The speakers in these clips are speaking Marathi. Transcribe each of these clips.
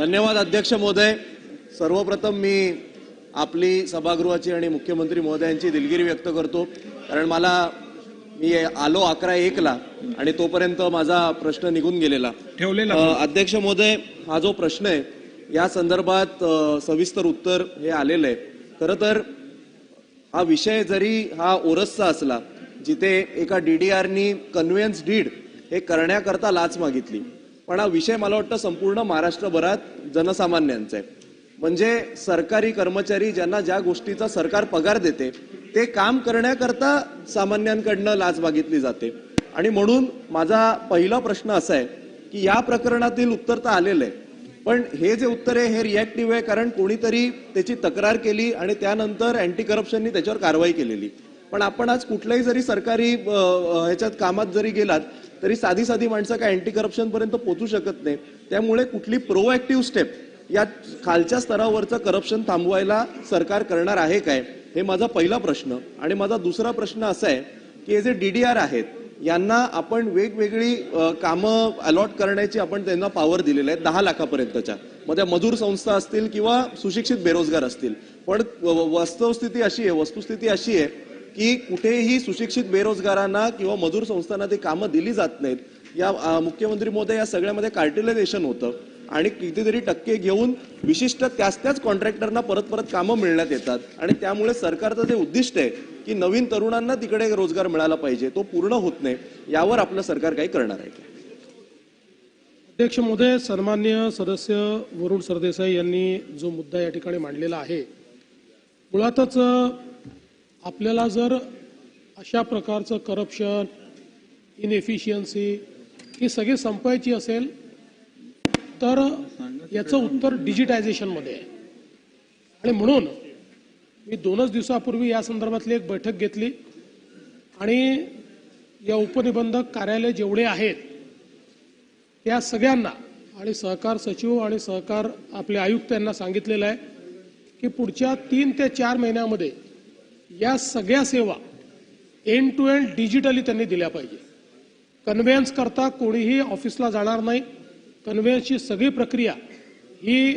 धन्यवाद अध्यक्ष महोदय. सर्वप्रथम मी आपली सभागृहाची आणि मुख्यमंत्री महोदयांची दिलगिरी व्यक्त करतो. कारण मला मी आलो अकरा एकला आणि तोपर्यंत माझा प्रश्न निघून गेलेला. ठेवलेला. अध्यक्ष महोदय हा जो प्रश्न आहे या संदर्भात सविस्तर उत्तर हे आलेलं आहे. खरं तर हा विषय जरी हा ओरसचा असला जिथे एका डीडीआरनी कन्व्हेन्स डीड हे करण्याकरता लाच मागितली. पण हा विषय मला वाटतं संपूर्ण महाराष्ट्रभरात जनसामान्यांचा आहे. म्हणजे सरकारी कर्मचारी ज्यांना ज्या गोष्टीचा सरकार पगार देते ते काम करण्याकरता सामान्यांकडनं लाच मागितली जाते. आणि म्हणून माझा पहिला प्रश्न असा आहे की या प्रकरणातील उत्तर तर आलेलं आहे पण हे जे उत्तर आहे हे रिॲक्टिव्ह आहे कारण कोणीतरी त्याची तक्रार केली आणि त्यानंतर अँटी करप्शननी त्याच्यावर कारवाई केलेली. पण आपण आज कुठल्याही जरी सरकारी ह्याच्यात कामात जरी गेलात तरी साधी साधी माणसं काय अँटी करप्शन पर्यंत शकत नाही त्यामुळे कुठली प्रोएक्टिव्ह स्टेप या खालच्या स्तरावरचं करप्शन थांबवायला सरकार करणार आहे काय? हे माझा पहिला प्रश्न. आणि माझा दुसरा प्रश्न असा आहे की हे जे आर आहेत यांना आपण वेगवेगळी कामं अलॉट करण्याची आपण त्यांना पॉवर दिलेली आहे दहा लाखापर्यंतच्या. मग त्या मजूर संस्था असतील किंवा सुशिक्षित बेरोजगार असतील. पण व- वस्तुस्थिती अशी आहे वस्तुस्थिती अशी आहे की कुठेही सुशिक्षित बेरोजगारांना किंवा मजूर संस्थांना ती कामं दिली जात नाहीत. या मुख्यमंत्री मोदी या सगळ्यामध्ये कार्टिलायझेशन होतं. आणि कितीतरी टक्के घेऊन विशिष्ट त्याच त्याच कॉन्ट्रॅक्टरना परत परत कामं मिळण्यात येतात. आणि त्यामुळे सरकारचं जे उद्दिष्ट आहे की नवीन तरुणांना तिकडे रोजगार मिळाला पाहिजे तो पूर्ण होत नाही यावर आपलं सरकार काही करणार आहे का? अध्यक्ष महोदय सन्मान्य सदस्य वरुण सरदेसाई यांनी जो मुद्दा या ठिकाणी मांडलेला आहे मुळातच आपल्याला जर अशा प्रकारचं करप्शन इनएफिशियन्सी ही सगळी संपायची असेल तर याचं उत्तर डिजिटायझेशनमध्ये आहे. आणि म्हणून मी दोनच दिवसापूर्वी या संदर्भातली एक बैठक घेतली. आणि या उपनिबंधक कार्यालय जेवढे आहेत त्या सगळ्यांना आणि सहकार सचिव आणि सहकार आपले आयुक्त यांना सांगितलेलं आहे की पुढच्या तीन ते चार महिन्यामध्ये या सगळ्या सेवा एंड टू एंड डिजिटली त्यांनी दिल्या पाहिजे. कन्व्हेन्स करता कोणीही ऑफिसला जाणार नाही. कन्व्हेन्सची सगळी प्रक्रिया ही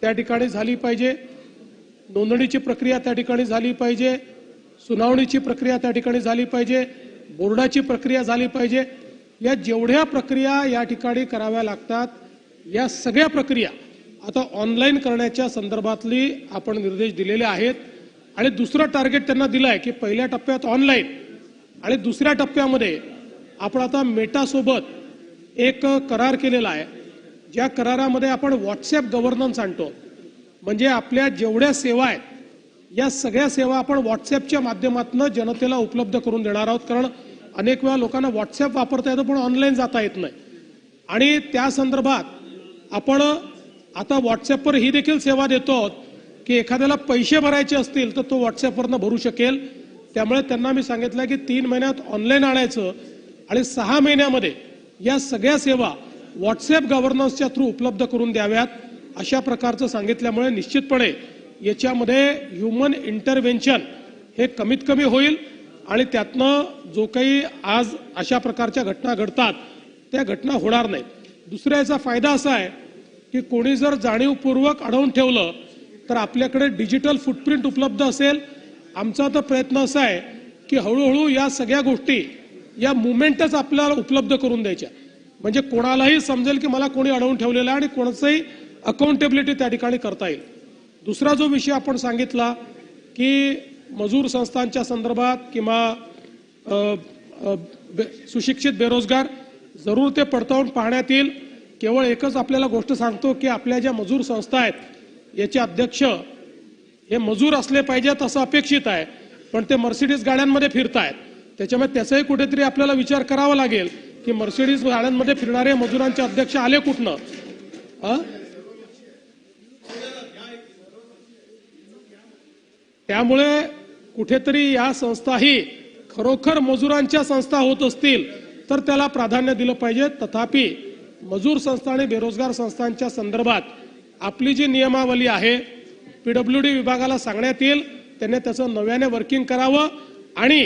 त्या ठिकाणी झाली पाहिजे. नोंदणीची प्रक्रिया त्या ठिकाणी झाली पाहिजे. सुनावणीची प्रक्रिया त्या ठिकाणी झाली पाहिजे. बोर्डाची प्रक्रिया झाली पाहिजे. या जेवढ्या प्रक्रिया या ठिकाणी कराव्या लागतात या सगळ्या प्रक्रिया आता ऑनलाईन करण्याच्या संदर्भातली आपण निर्देश दिलेले आहेत. आणि दुसरं टार्गेट त्यांना दिलं आहे की पहिल्या टप्प्यात ऑनलाईन आणि दुसऱ्या टप्प्यामध्ये आपण आता मेटासोबत एक करार केलेला आहे. ज्या करारामध्ये आपण व्हॉट्सॲप गव्हर्नन्स आणतो. म्हणजे आपल्या जेवढ्या सेवा आहेत या सगळ्या सेवा आपण व्हॉट्सॲपच्या माध्यमातून जनतेला उपलब्ध करून देणार आहोत. कारण अनेक वेळा लोकांना व्हॉट्सॲप वापरता येतं पण ऑनलाईन जाता येत नाही. आणि त्या संदर्भात आपण आता व्हॉट्सॲपवर ही देखील सेवा देतो आहोत. की एखाद्याला पैसे भरायचे असतील तर तो व्हॉट्सॲपवरनं भरू शकेल. त्यामुळे त्यांना मी सांगितलं की तीन महिन्यात ऑनलाईन आणायचं आणि सहा महिन्यामध्ये या सगळ्या सेवा व्हॉट्सॲप गव्हर्नन्सच्या थ्रू उपलब्ध करून द्याव्यात अशा प्रकारचं सांगितल्यामुळे निश्चितपणे याच्यामध्ये ह्युमन इंटरव्हेन्शन हे कमीत कमी होईल आणि त्यातनं जो काही आज अशा प्रकारच्या घटना घडतात त्या घटना होणार नाही दुसऱ्या याचा फायदा असा आहे की कोणी जर जाणीवपूर्वक अडवून ठेवलं तर आपल्याकडे डिजिटल फुटप्रिंट उपलब्ध असेल. आमचा तर प्रयत्न असा आहे की हळूहळू या सगळ्या गोष्टी या मुवमेंटच आपल्याला उपलब्ध करून द्यायच्या. म्हणजे कोणालाही समजेल की मला कोणी अडवून ठेवलेलं आहे आणि कोणाचंही अकाउंटेबिलिटी त्या ठिकाणी करता येईल. दुसरा जो विषय आपण सांगितला की मजूर संस्थांच्या संदर्भात किंवा बे- सुशिक्षित बेरोजगार जरूर ते पडताळून पाहण्यात येईल. केवळ एकच आपल्याला गोष्ट सांगतो की आपल्या ज्या मजूर संस्था आहेत याचे अध्यक्ष हे मजूर असले पाहिजेत असं अपेक्षित आहे पण ते मर्सिडीज गाड्यांमध्ये फिरतायत. त्याच्यामुळे त्याचाही कुठेतरी आपल्याला विचार करावा लागेल की मर्सिडीज गाड्यांमध्ये फिरणारे मजुरांचे अध्यक्ष आले कुठनं? त्यामुळे कुठेतरी या संस्थाही खरोखर मजुरांच्या संस्था होत असतील तर त्याला प्राधान्य दिलं पाहिजे. तथापि मजूर संस्था आणि बेरोजगार संस्थांच्या संदर्भात आपली जी नियमावली आहे पीडब्ल्यू डी विभागाला सांगण्यात येईल. त्यांनी त्याचं नव्याने वर्किंग करावं आणि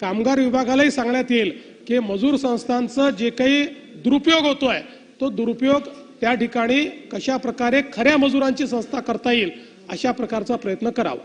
कामगार विभागालाही सांगण्यात येईल की मजूर संस्थांचं जे काही दुरुपयोग होतोय तो दुरुपयोग त्या ठिकाणी कशा प्रकारे खऱ्या मजुरांची संस्था करता येईल अशा प्रकारचा प्रयत्न करावा.